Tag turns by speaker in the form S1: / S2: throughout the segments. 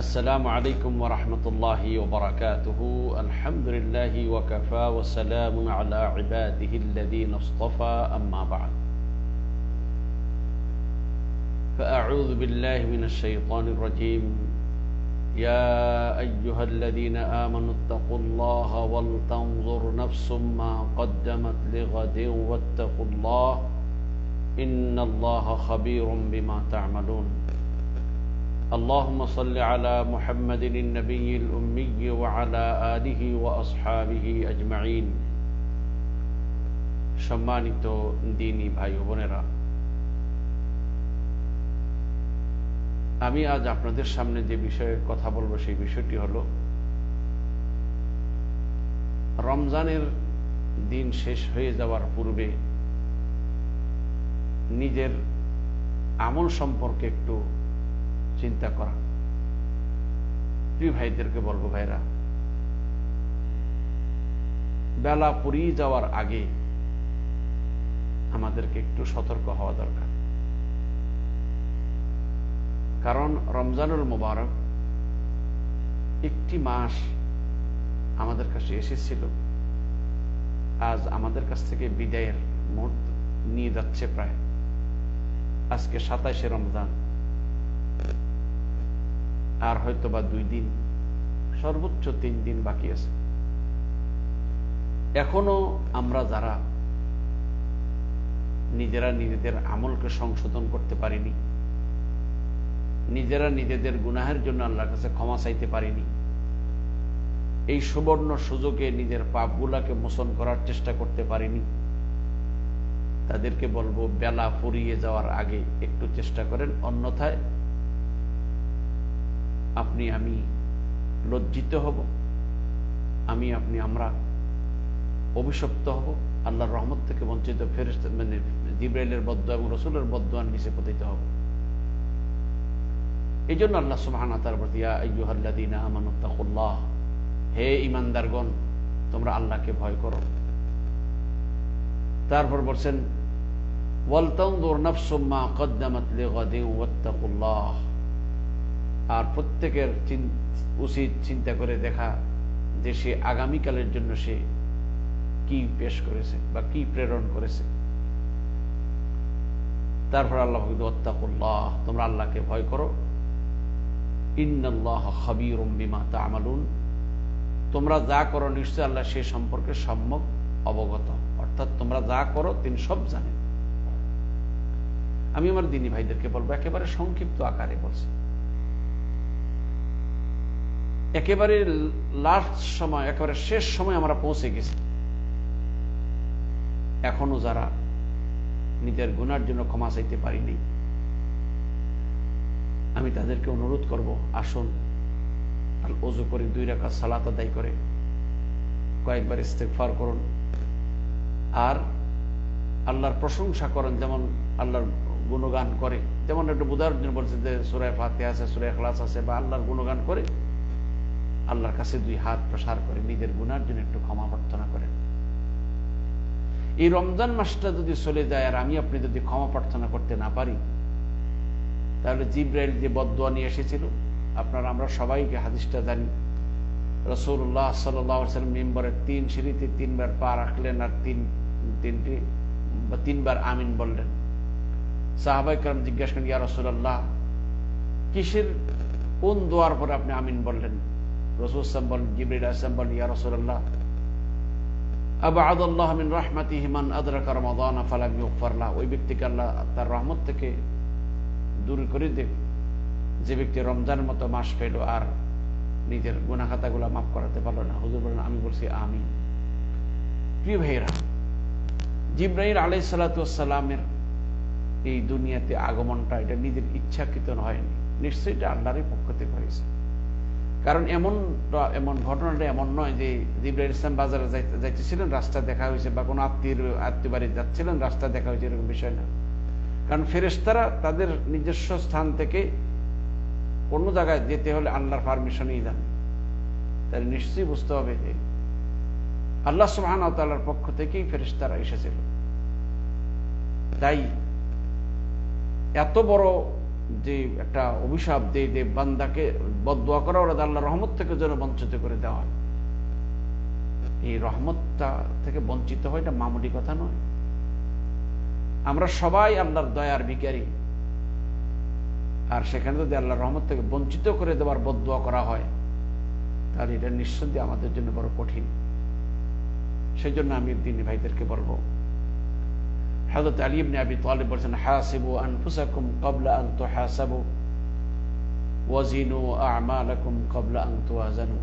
S1: السلام عليكم ورحمة الله وبركاته. الحمد لله وكفى وسلام على عباده الذين اصطفى. أما بعد. فأعوذ بالله من الشيطان الرجيم. يا أيها الذين آمنوا اتقوا الله ولتنظر نفس ما قدمت لغد واتقوا الله. إن الله خبير بما تعملون. اللهم صل على محمد النبي الأمي وعلى آله وأصحابه أجمعين সম্মানিত দিনী ভাই বোনেরা আমি আজ আপনাদের সামনে যে বিষয়ে কথা বলবো সেই বিষয়টি হল রমজানের দিন শেষ হয়ে যাওয়ার পূর্বে নিজের আমল সম্পর্কে একটু চিন্তা করা। প্রিয় ভাইদেরকে বলব ভাইরা, বেলা পুরিয়ে যাওয়ার আগে আমাদেরকে একটু সতর্ক হওয়া দরকার। কারণ রমজানুল মুবারক একটি মাস আমাদের কাছে এসেছিল। আজ আমাদের কাছ থেকে বিদায়ের মুহূর্ত নিয়ে যাচ্ছে প্রায়। আজকে সাতাইশে রমজান। আর হয়তো বা দুই দিন, সর্বোচ্চ তিন দিন বাকি আছে। এখনও আমরা যারা নিজেরা নিজেদের আমলকে সংশোধন করতে পারিনি, নিজেরা নিজেদের গুনাহের জন্য আল্লাহর কাছে ক্ষমা চাইতে পারিনি, এই সুবর্ণ সুযোগে নিজের পাপগুলাকে মোচন করার চেষ্টা করতে পারিনি, তাদেরকে বলব, বেলা ফুরিয়ে যাওয়ার আগে একটু চেষ্টা করেন, অন্যথায় আপনি, আমি লজ্জিত হব। আমি, আপনি, আমরা অভিশপ্ত হব। আল্লাহর রহমত থেকে বঞ্চিত ফেরেস্ত মানে জিব্রাইলের বদ্ধ এবং রসুলের বদ্ধ নিচে পতিত হব। এই জন্য আল্লাহ সুবাহানা তার প্রতি হে ইমানদারগণ তোমরা আল্লাহকে ভয় করো। তারপর বলছেন ওয়ালতানজুর নাফসুম মা কদ্দামাত লিগাদিন ওয়াত্তাকুল্লাহ। আর প্রত্যেকের উচিত চিন্তা করে দেখা যে সে আগামীকালের জন্য সে কি পেশ করেছে বা কি প্রেরণ করেছে। তারপর আল্লাহ ওত্তাকুল্লাহ তোমরা আল্লাহকে ভয় করো। তা'মালুন। তোমরা যা করো নিশ্চয় আল্লাহ সে সম্পর্কে সম্যক অবগত। অর্থাৎ তোমরা যা করো তিনি সব জানেন। আমি আমার দিনী ভাইদেরকে বলব, একেবারে সংক্ষিপ্ত আকারে বলছি। একেবারে লাস্ট সময়, একেবারে শেষ সময় আমরা পৌঁছে গেছি। এখনও যারা নিজের গুনার জন্য ক্ষমা চাইতে পারিনি, আমি তাদেরকে অনুরোধ করব, আসুন, আর অজু করে দুই রাখা সালাত আদায় করে, কয়েকবার ইস্তেকফার করুন। আর আল্লাহর প্রশংসা করেন, যেমন আল্লাহর গুণগান করে, যেমন একটু বোঝার জন্য বলছে যে সুরায় ফাতে আছে সুরায় ক্লাস আছে, বা আল্লাহর গুণগান করে আল্লাহর কাছে দুই হাত প্রসার করে, নিজের গুনার জন্য একটু ক্ষমা প্রার্থনা করেন। এই রমজান মাসটা যদি চলে যায় আর আমি আপনি যদি ক্ষমা প্রার্থনা করতে না পারি, তাহলে জিব্রাইল যে বদুয়া নিয়ে এসেছিল, আপনারা আমরা সবাইকে হাদিসটা জানি। রসুল্লাহ সাল্লাম মেম্বারের তিন সিঁড়িতে তিনবার পা রাখলেন আর তিন তিনটি তিনবার আমিন বললেন। সাহাবাই কালাম জিজ্ঞাসা করেন, ইয়া রসুল্লাহ কিসের কোন দোয়ার পরে আপনি আমিন বললেন? রসুল মতো মাস পেল আর নিজের মাফ করাতে পারল না। হুজুর বলেন আমি বলছি আমি প্রিয় ভাইরা জিব্রাহিম আলাই সালাতামের এই দুনিয়াতে আগমনটা এটা নিজের ইচ্ছাকৃত হয়নি নিশ্চয়ই এটা পক্ষ থেকে হয়েছে। কারণ এমন এমন ঘটনাটা এমন নয় যে জিব্রাহিম ইসলাম বাজারে যাইতেছিলেন, রাস্তা দেখা হয়েছে বা কোনো আত্মীয় আত্মীয় বাড়ি যাচ্ছিলেন, রাস্তা দেখা হয়েছে এরকম বিষয় না। কারণ ফেরেস্তারা তাদের নিজস্ব স্থান থেকে কোনো জায়গায় যেতে হলে আল্লাহর পারমিশনই যান তাহলে নিশ্চয়ই বুঝতে হবে যে আল্লাহ সুহান তাল্লার পক্ষ থেকেই ফেরেস্তারা এসেছিল। তাই এত বড় যে একটা অভিশাপ যে যে বান্দাকে বদুয়া করা, ওরা আল্লাহ রহমত থেকে যেন বঞ্চিত করে দেওয়া হয়। এই রহমতটা থেকে বঞ্চিত হয় এটা মামুলি কথা নয়। আমরা সবাই আল্লাহর দয়ার ভিকারী আর সেখানে যদি আল্লাহর রহমত থেকে বঞ্চিত করে দেওয়ার বদুয়া করা হয়, তাহলে এটা নিঃসন্দেহে আমাদের জন্য বড় কঠিন। সেই জন্য আমি দিনী ভাইদেরকে বলব হযরত আলী ইবনে আবি তালিব বলেছেন, হাসিবু আনফুসাকুম ক্বাবলা আন তুহাসাবু, ওয়াজিনু আ'মালাকুম ক্বাবলা আন তুওয়াজানু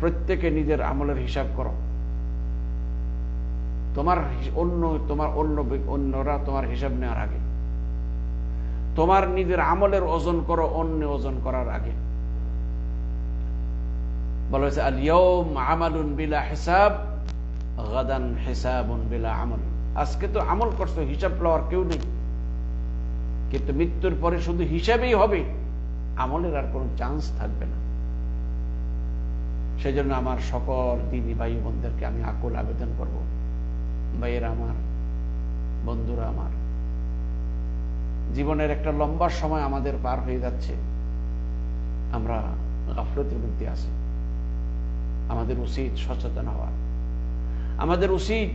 S1: প্রত্যেকে নিজের আমলের হিসাব করো। তোমার অন্য তোমার অন্য অন্যরা তোমার হিসাব নেওয়ার আগে। তোমার নিজের আমলের ওজন করো, অন্য ওজন করার আগে। বলা হয়েছে আল ইয়ৌম আমালুন বিলা হিসাব। আমল। আজকে তো আমল করছ, হিসাব লওয়ার কেউ নেই। কিন্তু মৃত্যুর পরে শুধু হিসাবেই হবে, আমলের আর কোনো চান্স থাকবে না। সেই জন্য আমার সকল দিনী ভাই বোনদেরকে আমি আকুল আবেদন করব। ভাইয়েরা আমার, বন্ধুরা আমার, জীবনের একটা লম্বা সময় আমাদের পার হয়ে যাচ্ছে। আমরা গাফলতের মধ্যে আছি। আমাদের উচিত সচেতন হওয়া। আমাদের উচিত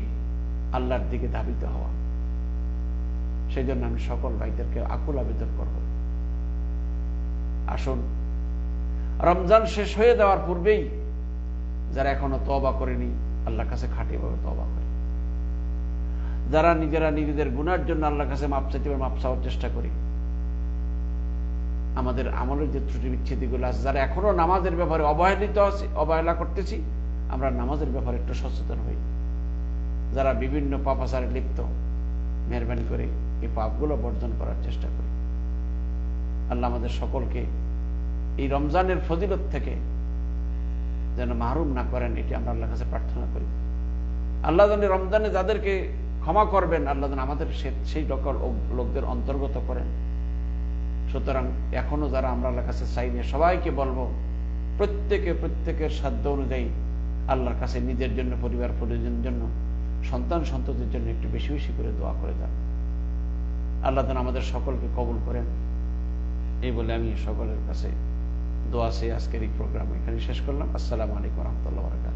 S1: আল্লাহর দিকে ধাবিত হওয়া। সেই জন্য আমি সকল ভাইদেরকে আকুল আবেদন করব। আসুন, রমজান শেষ হয়ে দেওয়ার পূর্বেই যারা এখনও তবা করেনি, আল্লাহর কাছে খাটিভাবে তবা করে যারা নিজেরা নিজেদের গুনার জন্য আল্লাহর কাছে মাপ চাইতে মাপ চাওয়ার চেষ্টা করি। আমাদের আমলের যে ত্রুটি বিচ্ছেদিগুলো আছে, যারা এখনও নামাজের ব্যাপারে অবহেলিত আছে, অবহেলা করতেছি, আমরা নামাজের ব্যাপারে একটু সচেতন হই। যারা বিভিন্ন পাপাচারে লিপ্ত, মেহরবানি করে এই পাপগুলো বর্জন করার চেষ্টা করি। আল্লাহ আমাদের সকলকে এই রমজানের ফজিলত থেকে যেন মাহরুম না করেন, এটি আমরা আল্লাহর কাছে প্রার্থনা করি। আল্লাহ যেন রমজানে যাদেরকে ক্ষমা করবেন, আল্লাহ যেন আমাদের সেই সকল লোকদের অন্তর্গত করেন। সুতরাং এখনও যারা আমরা আল্লাহর কাছে চাইনি সবাইকে বলব, প্রত্যেকে প্রত্যেকের সাধ্য অনুযায়ী আল্লাহর কাছে নিজের জন্য পরিবার পরিজনের জন্য সন্তান সন্ততির জন্য একটু বেশি বেশি করে দোয়া করে যান আল্লাহ যেন আমাদের সকলকে কবুল করেন। এই বলে আমি সকলের কাছে দোয়া সে আজকের এই প্রোগ্রাম এখানে শেষ করলাম। আসসালামু আলাইকুম রহমতুল্লাহ বরকাত